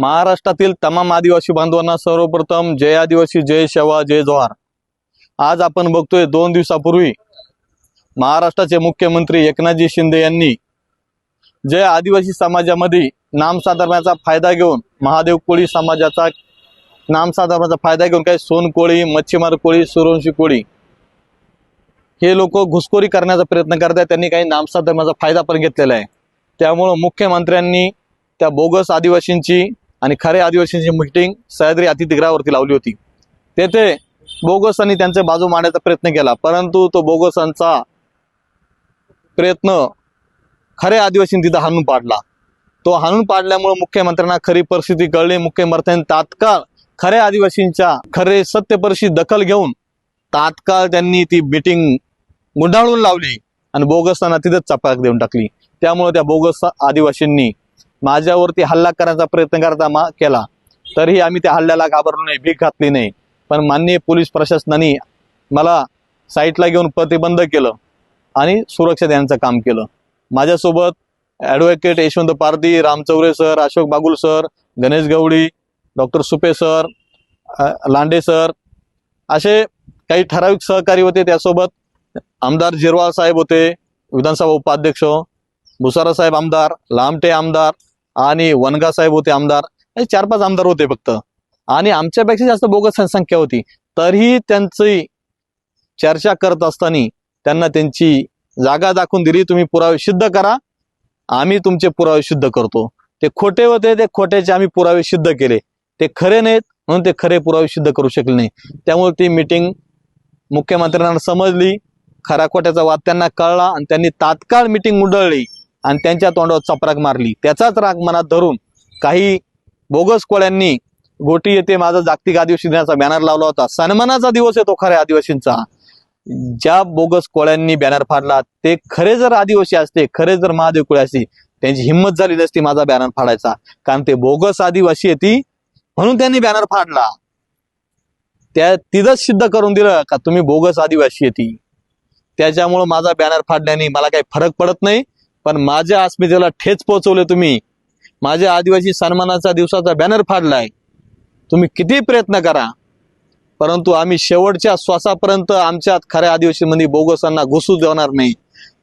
महाराष्ट्रातील तमाम आदिवासी बांधवांना सर्वप्रथम जय आदिवासी जय शेवा जय जोहार. आज आपण बघतोय दोन दिवसापूर्वी महाराष्ट्राचे मुख्यमंत्री एकनाथजी शिंदे यांनी जय आदिवासी समाजामध्ये नामसाधारणाचा फायदा घेऊन महादेव कोळी समाजाचा नामसाधारणाचा फायदा घेऊन काही सोन कोळी मच्छीमार कोळी सूर्यवंशी कोळी हे लोक घुसखोरी करण्याचा प्रयत्न करतात त्यांनी काही नामसाधारणाचा फायदा पण घेतलेला आहे. त्यामुळं मुख्यमंत्र्यांनी त्या बोगस आदिवासींची आणि खऱ्या आदिवासींची मिटिंग सह्याद्री अतिथिग्रहावरती लावली होती. तेथे बोगसांनी त्यांचे बाजू मांडण्याचा प्रयत्न केला परंतु तो बोगसांचा प्रयत्न खऱ्या आदिवासींनी तिथं हाणून पाडला. तो हाणून पाडल्यामुळे मुख्यमंत्र्यांना खरी परिस्थिती कळली. मुख्यमंत्र्यांनी तात्काळ खऱ्या आदिवासींच्या खरे सत्य परिस्थिती दखल घेऊन तात्काळ त्यांनी ती मिटिंग गुंडाळून लावली आणि बोगसांना तिथंच चपाक देऊन टाकली. त्यामुळे त्या बोगस आदिवासींनी माझ्यावरती हल्ला करण्याचा प्रयत्न करता मा केला. तरीही आम्ही त्या हल्ल्याला घाबरलो नाही भीक घातली नाही. पण माननीय पोलीस प्रशासनाने मला साईटला घेऊन प्रतिबंध केलं आणि सुरक्षा देण्याचं काम केलं. माझ्यासोबत advocate Yashwant Pardhi Ram Chaure sir Ashok Bagul sir Ganesh Gawali doctor Supe sir Lande sir असे काही ठराविक सहकारी होते. त्यासोबत आमदार जिरवाळ साहेब होते विधानसभा उपाध्यक्ष भुसारा साहेब आमदार लामटे आमदार आणि वनगा साहेब होते आमदार. चार पाच आमदार होते फक्त. आणि आमच्यापेक्षा जास्त बोगस संख्या होती. तरीही त्यांची चर्चा करत असताना त्यांना त्यांची जागा दाखवून दिली. तुम्ही पुरावे सिद्ध करा. आम्ही तुमचे पुरावे सिद्ध करतो. ते खोटे होते ते खोट्याचे आम्ही पुरावे सिद्ध केले. ते खरे नाहीत म्हणून ते खरे पुरावे सिद्ध करू शकले नाही. त्यामुळे ती मिटिंग मुख्यमंत्र्यांना समजली. खरा खोट्याचा वाद त्यांना कळला आणि त्यांनी तात्काळ मिटिंग उडळली आणि त्यांच्या तोंडावर चपराक मारली. त्याचाच राग मनात धरून काही बोगस कोळ्यांनी गोटी येथे माझा जागतिक आदिवासी दिनाचा बॅनर लावला होता. सन्मानाचा दिवस येतो खऱ्या आदिवासींचा. ज्या बोगस कोळ्यांनी बॅनर फाडला ते खरे जर आदिवासी असते खरे जर महादेव कोळी असते त्यांची हिंमत झाली नसती माझा बॅनर फाडायचा. कारण ते बोगस आदिवासी येते म्हणून त्यांनी बॅनर फाडला. त्या तिथंच सिद्ध करून दिलं का तुम्ही बोगस आदिवासी आहे ती. त्याच्यामुळं माझा बॅनर फाडल्याने मला काही फरक पडत नाही. पण माझ्या अस्मितेला ठेच पोहोचवले तुम्ही. माझ्या आदिवासी सन्मानाचा दिवसाचा बॅनर फाडलाय. तुम्ही किती प्रयत्न करा. परंतु आम्ही शेवटच्या श्वासापर्यंत आमच्या खऱ्या आदिवासीमध्ये बोगसांना घुसू देणार नाही.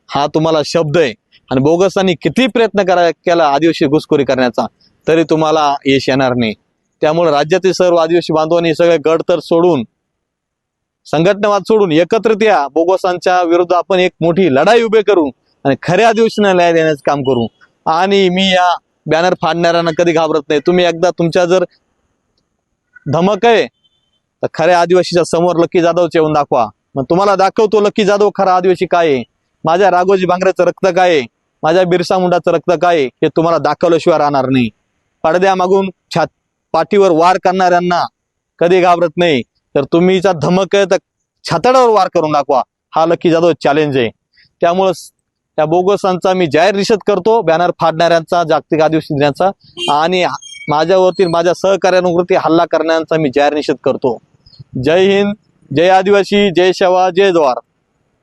हा तुम्हाला शब्द आहे. आणि बोगसांनी किती प्रयत्न करा केला आदिवासी घुसखोरी करण्याचा. तरी तुम्हाला यश येणार नाही. त्यामुळे राज्यातील सर्व आदिवासी बांधवांनी सगळे गड तर सोडून संघटनावाद सोडून एकत्रित या बोगसांच्या विरुद्ध आपण एक मोठी लढाई उभे करू. आणि खऱ्या दिवशी न्याय देण्याचं काम करू. आणि मी या बॅनर फाडणाऱ्यांना कधी घाबरत नाही. तुम्ही एकदा तुमच्या जर धमक आहे तर खऱ्या आदिवासीच्या समोर लक्की जाधवचे येऊन दाखवा. मग तुम्हाला दाखवतो लक्की जाधव खरा आदिवासी काय आहे. माझ्या राघोजी भांगऱ्याचं रक्त काय आहे? माझ्या बिरसा मुंडाचं रक्त काय आहे? हे तुम्हाला दाखवल्याशिवाय राहणार नाही. पडद्या मागून छात पाठीवर वार करणाऱ्यांना कधी घाबरत नाही. तर तुम्हीचा धमक आहे तर छाताडावर वार करून दाखवा. हा लक्की जाधव चॅलेंज आहे. त्यामुळं त्या बोगसांचा मी जाहीर निषेध करतो. बॅनर फाडणाऱ्यांचा जागतिक आदिवासी दिनाचा आणि माझ्यावरती माझ्या सहकार्यांवरती हल्ला करण्याचा मी जाहीर निषेध करतो. जय हिंद जय आदिवासी जय शेवा जय द्वार